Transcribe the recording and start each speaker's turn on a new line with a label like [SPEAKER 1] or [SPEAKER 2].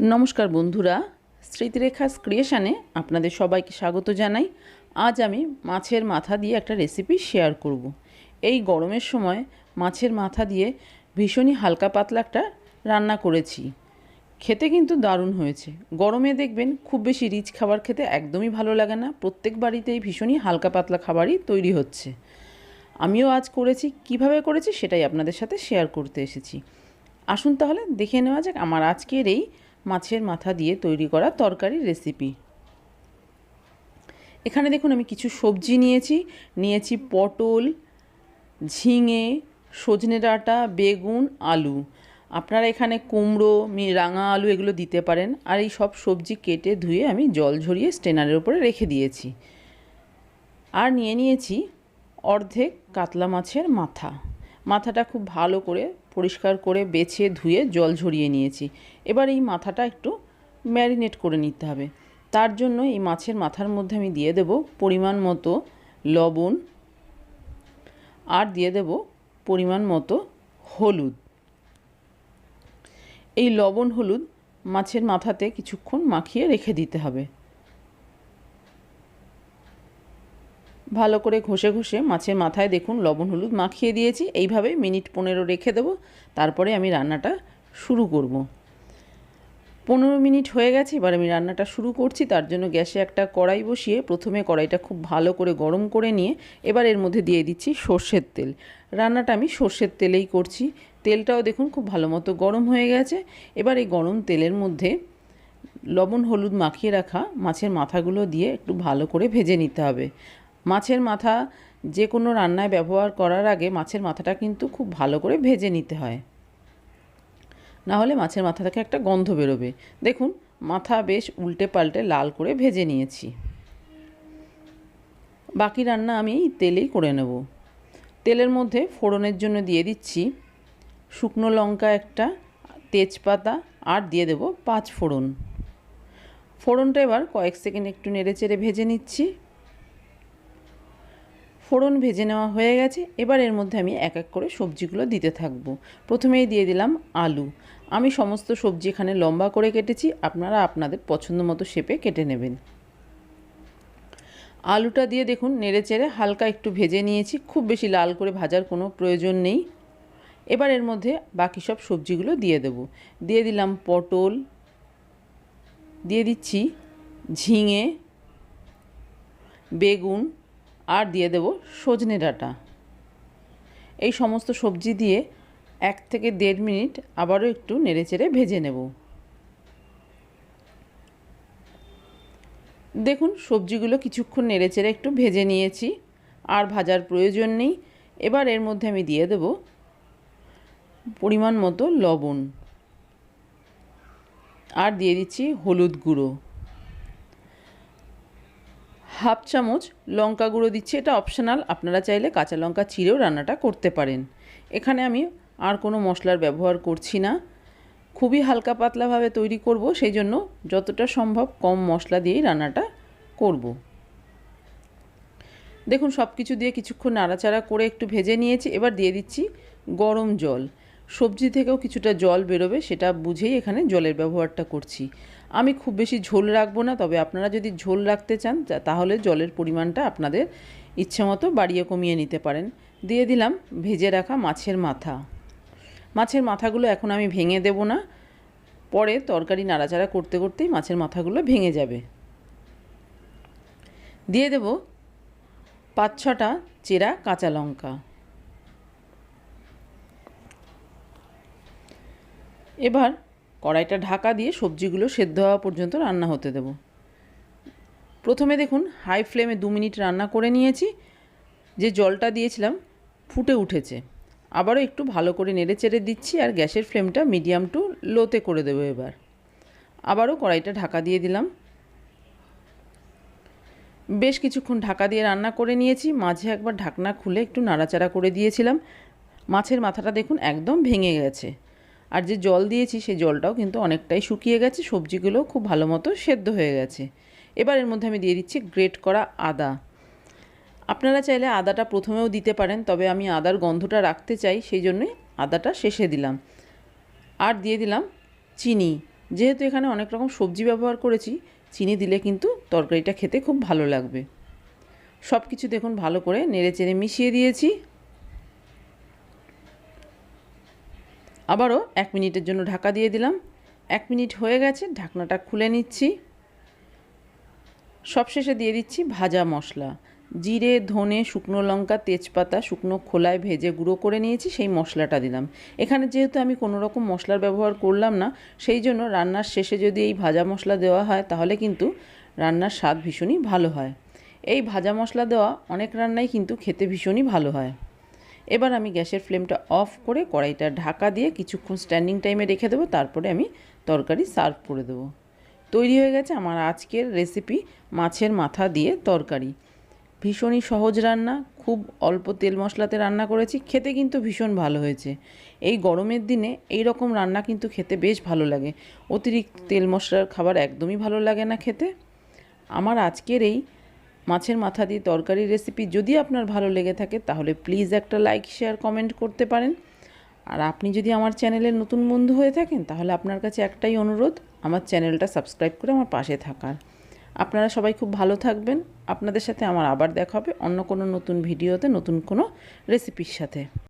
[SPEAKER 1] নমস্কার বন্ধুরা স্মৃতিরেখা ক্রিয়েশানে আপনাদের সবাইকে স্বাগত জানাই। আজ আমি মাছের মাথা দিয়ে একটা রেসিপি শেয়ার করব। এই গরমের সময় মাছের মাথা দিয়ে ভীষণই হালকা পাতলা একটা রান্না করেছি। খেতে কিন্তু দারুণ হয়েছে। গরমে দেখবেন খুব বেশি রিচ খাবার খেতে একদমই ভালো লাগে না। প্রত্যেক বাড়িতেই ভীষণই হালকা পাতলা খাবারই তৈরি হচ্ছে। আমিও আজ করেছি। কীভাবে করেছি সেটাই আপনাদের সাথে শেয়ার করতে এসেছি। আসুন তাহলে দেখে নেওয়া যাক। আমার আজকের এই মাছের মাথা দিয়ে তৈরি করা তরকারি রেসিপি এখানে দেখুন, আমি কিছু সবজি নিয়েছি। নিয়েছি পটল, ঝিঙে, সজনে ডাঁটা, বেগুন, আলু। আপনারা এখানে কুমড়ো রাঙা আলু এগুলো দিতে পারেন। আর এই সব সবজি কেটে ধুয়ে আমি জল ঝরিয়ে স্টেনারের উপরে রেখে দিয়েছি। আর নিয়ে নিয়েছি অর্ধেক কাতলা মাছের মাথা। মাথাটা খুব ভালো করে পরিষ্কার করে বেছে ধুয়ে জল ঝরিয়ে নিয়েছি। এবার এই মাথাটা একটু ম্যারিনেট করে নিতে হবে। তার জন্য এই মাছের মাথার মধ্যে আমি দিয়ে দেব পরিমাণ মতো লবণ আর দিয়ে দেব পরিমাণ মতো হলুদ। এই লবণ হলুদ মাছের মাথাতে কিছুক্ষণ মাখিয়ে রেখে দিতে হবে। ভালো করে ঘষে ঘষে মাছের মাথায় দেখুন লবণ, হলুদ মাখিয়ে দিয়েছি। এইভাবে মিনিট পনেরো রেখে দেবো। তারপরে আমি রান্নাটা শুরু করব। পনেরো মিনিট হয়ে গেছে, এবার আমি রান্নাটা শুরু করছি। তার জন্য গ্যাসে একটা কড়াই বসিয়ে প্রথমে কড়াইটা খুব ভালো করে গরম করে নিয়ে এবার এর মধ্যে দিয়ে দিচ্ছি সর্ষের তেল। রান্নাটা আমি সর্ষের তেলেই করছি। তেলটাও দেখুন খুব ভালো মতো গরম হয়ে গেছে। এবার এই গরম তেলের মধ্যে লবণ, হলুদ মাখিয়ে রাখা মাছের মাথাগুলো দিয়ে একটু ভালো করে ভেজে নিতে হবে। মাছের মাথা যে কোনো রান্নায় ব্যবহার করার আগে মাছের মাথাটা কিন্তু খুব ভালো করে ভেজে নিতে হয়। না হলে মাছের মাথা থেকে একটা গন্ধ বেরোবে। দেখুন, মাথা বেশ উল্টে পাল্টে লাল করে ভেজে নিয়েছি। বাকি রান্না আমি তেলেই করে নেব। তেলের মধ্যে ফোড়নের জন্য দিয়ে দিচ্ছি শুকনো লঙ্কা একটা, তেজপাতা, আর দিয়ে দেব পাঁচ ফোড়ন। ফোড়নটা এবার কয়েক সেকেন্ড একটু নেড়ে চেড়ে ভেজে নিচ্ছি। ফোড়ন ভেজে নেওয়া হয়ে গেছে। এবার এর মধ্যে আমি এক এক করে সবজিগুলো দিতে থাকব। প্রথমেই দিয়ে দিলাম আলু। আমি সমস্ত সবজি এখানে লম্বা করে কেটেছি। আপনারা আপনাদের পছন্দ মতো শেপে কেটে নেবেন। আলুটা দিয়ে দেখুন নেড়ে চেড়ে হালকা একটু ভেজে নিয়েছি। খুব বেশি লাল করে ভাজার কোনো প্রয়োজন নেই। এবার এর মধ্যে বাকি সব সবজিগুলো দিয়ে দেব। দিয়ে দিলাম পটল। দিয়ে দিচ্ছি ঝিঙে, বেগুন আর দিয়ে দেব সজনে ডাঁটা। এই সমস্ত সবজি দিয়ে এক থেকে দেড় মিনিট আবারও একটু নেড়েচেড়ে ভেজে নেব। দেখুন, সবজিগুলো কিছুক্ষণ নেড়েচেড়ে একটু ভেজে নিয়েছি, আর ভাজার প্রয়োজন নেই। এবার এর মধ্যে আমি দিয়ে দেব পরিমাণ মতো লবণ। আর দিয়ে দিচ্ছি হলুদ গুঁড়ো। হাফ চামচ লঙ্কা গুঁড়ো দিচ্ছি। এটা অপশনাল আপনারা চাইলে কাঁচা লঙ্কা চিরেও রান্নাটা করতে পারেন। এখানে আমি আর কোনো মশলার ব্যবহার করছি না। খুবই হালকা পাতলাভাবে তৈরি করব সেই জন্য যতটা সম্ভব কম মশলা দিয়েই রান্নাটা করব। দেখুন সব কিছু দিয়ে কিছুক্ষণ নাড়াচাড়া করে একটু ভেজে নিয়েছি। এবার দিয়ে দিচ্ছি গরম জল। সবজি থেকেও কিছুটা জল বেরোবে, সেটা বুঝেই এখানে জলের ব্যবহারটা করছি। আমি খুব বেশি ঝোল রাখব না, তবে আপনারা যদি ঝোল রাখতে চান তাহলে জলের পরিমাণটা আপনাদের ইচ্ছে মতো বাড়িয়ে কমিয়ে নিতে পারেন। দিয়ে দিলাম ভেজে রাখা মাছের মাথা। মাছের মাথাগুলো এখন আমি ভেঙে দেব না। পরে তরকারি নাড়াচাড়া করতে করতেই মাছের মাথাগুলো ভেঙে যাবে। দিয়ে দেব পাঁচ ছটা চেরা কাঁচা লঙ্কা। এবার কড়াইটা ঢাকা দিয়ে সবজিগুলো সেদ্ধ হওয়া পর্যন্ত রান্না হতে দেব। প্রথমে দেখুন, হাই ফ্লেমে দু মিনিট রান্না করে নিয়েছি। যে জলটা দিয়েছিলাম ফুটে উঠেছে। আবারও একটু ভালো করে নেড়ে চেড়ে দিচ্ছি আর গ্যাসের ফ্লেমটা মিডিয়াম টু লোতে করে দেবো এবার। আবারও কড়াইটা ঢাকা দিয়ে দিলাম। বেশ কিছুক্ষণ ঢাকা দিয়ে রান্না করে নিয়েছি। মাঝে একবার ঢাকনা খুলে একটু নাড়াচাড়া করে দিয়েছিলাম। মাছের মাথাটা দেখুন একদম ভেঙে গেছে। আর যে জল দিয়েছি সেই জলটাও কিন্তু অনেকটাই শুকিয়ে গেছে, সবজিগুলোও খুব ভালো মতো সেদ্ধ হয়ে গেছে। এবার এর মধ্যে আমি দিয়ে দিচ্ছি গ্রেট করা আদা। আপনারা চাইলে আদাটা প্রথমেও দিতে পারেন, তবে আমি আদার গন্ধটা রাখতে চাই, সেই জন্যই আদাটা শেষে দিলাম। আর দিয়ে দিলাম চিনি। যেহেতু এখানে অনেক রকম সবজি ব্যবহার করেছি, চিনি দিলে কিন্তু তরকারিটা খেতে খুব ভালো লাগবে। সব কিছু দেখুন ভালো করে নেড়ে চেড়ে মিশিয়ে দিয়েছি। আবারও এক মিনিটের জন্য ঢাকা দিয়ে দিলাম। এক মিনিট হয়ে গেছে, ঢাকনাটা খুলে নিচ্ছি। সবশেষে দিয়ে দিচ্ছি ভাজা মশলা। জিরে, ধনে, শুকনো লঙ্কা, তেজপাতা, শুকনো খোলায় ভেজে গুঁড়ো করে নিয়েছি, সেই মশলাটা দিলাম। এখানে যেহেতু আমি কোনো রকম মশলার ব্যবহার করলাম না, সেই জন্য রান্নার শেষে যদি এই ভাজা মশলা দেওয়া হয়, তাহলে কিন্তু রান্নার স্বাদ ভীষণই ভালো হয়। এই ভাজা মশলা দেওয়া অনেক রান্নাই কিন্তু খেতে ভীষণই ভালো হয়। এবার আমি গ্যাসের ফ্লেমটা অফ করে কড়াইটা ঢাকা দিয়ে কিছুক্ষণ স্ট্যান্ডিং টাইমে রেখে দেবো, তারপরে আমি তরকারি সার্ভ করে দেবো। তৈরি হয়ে গেছে আমার আজকের রেসিপি মাছের মাথা দিয়ে তরকারি। ভীষণই সহজ রান্না, খুব অল্প তেল মশলাতে রান্না করেছি, খেতে কিন্তু ভীষণ ভালো হয়েছে। এই গরমের দিনে এই রকম রান্না কিন্তু খেতে বেশ ভালো লাগে। অতিরিক্ত তেল মশলার খাবার একদমই ভালো লাগে না খেতে। আমার আজকের এই মাছের মাথা দিয়ে তরকারি রেসিপি যদি আপনার ভালো লেগে থাকে, তাহলে প্লিজ একটা লাইক শেয়ার কমেন্ট করতে পারেন। আর আপনি যদি আমার চ্যানেলের নতুন বন্ধু হয়ে থাকেন, তাহলে আপনার কাছে একটাই অনুরোধ, আমার চ্যানেলটা সাবস্ক্রাইব করে আমার পাশে থাকার। আপনারা সবাই খুব ভালো থাকবেন। আপনাদের সাথে আমার আবার দেখা হবে অন্য কোনো নতুন ভিডিওতে নতুন কোনো রেসিপির সাথে।